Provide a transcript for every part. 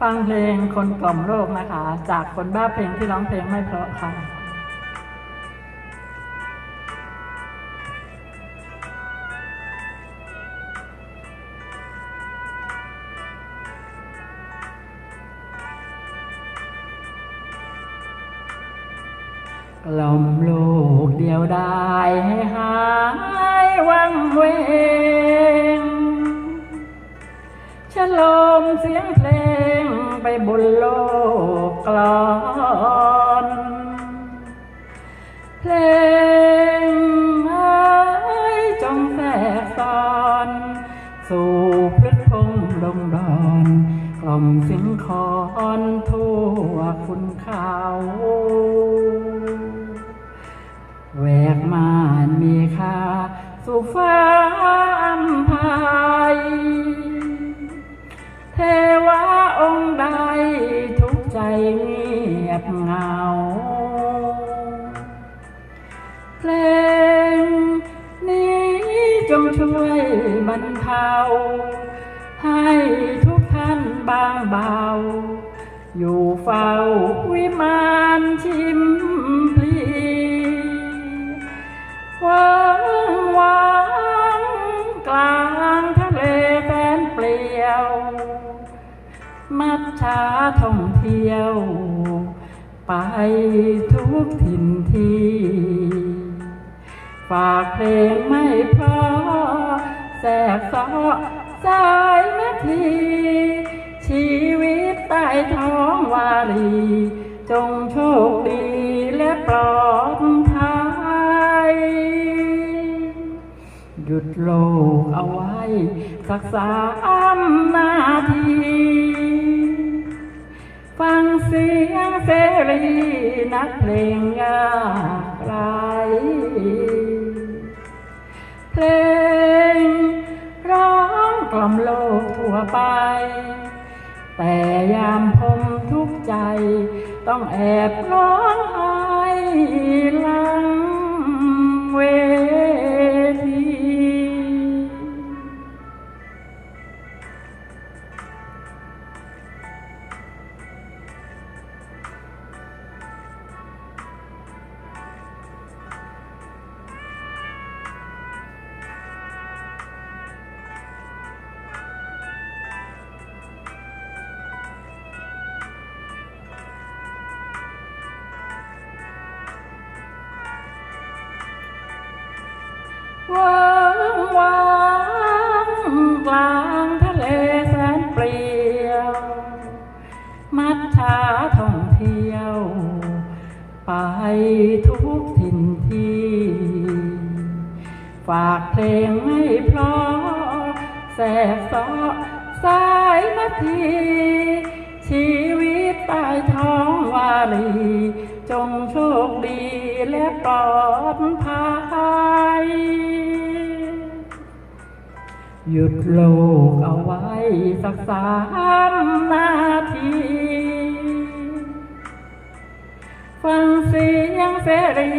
ฟังเพลงคนกล่อมโลกนะคะ จากคนบ้าเพลงที่ร้องเพลงไม่เพราะค่ะกล่อมโลกเดียวดายให้หายวังเวงฉลมเสียงเพล กลอนเพลงไม้จงแทรกซ้อน สู่พฤทพงดงดอนกล่อมสิงคอนทั่วคุณเขาแหวกมานมีค่าสู่ฟ้าอัมพายเทวาองค์ใด ใจเงียบเหงา เพลงนี้จงช่วยบรรเทา ให้ทุกท่านบางเบา อยู่เฝ้าวิมานชิม มัดชาท่องเที่ยว ไปทุกถิ่นที่ ฝากเพลงไม่พราะแสบซ้อสายนาที ชีวิตใต้ท้องวารี จงโชคดีและปลอดภัยหยุดโลกเอาไว้ สักสามนา นักเพลงยากไกลเพลงร้องกล่อมโลกทั่วไป แต่ยามผมทุกข์ใจ ต้องแอบร้องไห้ลา วางวางกลางทะเลแสนเปลี่ยว มัดชาท่องเที่ยว ไปทุกถิ่นที่ ฝากเพลงไม่เพราะแสบซ้อสายนาที ชีวิตใต้ท้องวารีจงโชคดีและปลอดภัย หยุดโลกเอาไว้สักสามนาที ฟังเสียงเสรี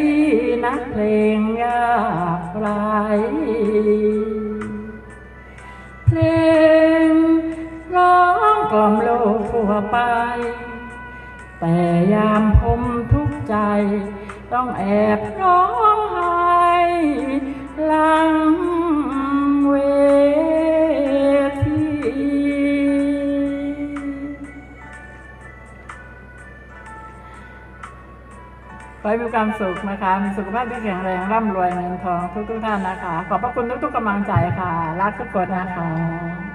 นักเพลงยากไกลเพลงร้องกล่อมโลกทั่วไป แต่ยามผมทุกข์ใจ ต้องแอบร้องไห้หลัง ให้มีความสุขนะคะ มีสุขภาพที่แข็งแรงร่ำรวยเงินทองทุกทุกๆท่านนะคะ ขอบพระคุณทุกๆกำลังใจค่ะ รักทุกคนนะคะ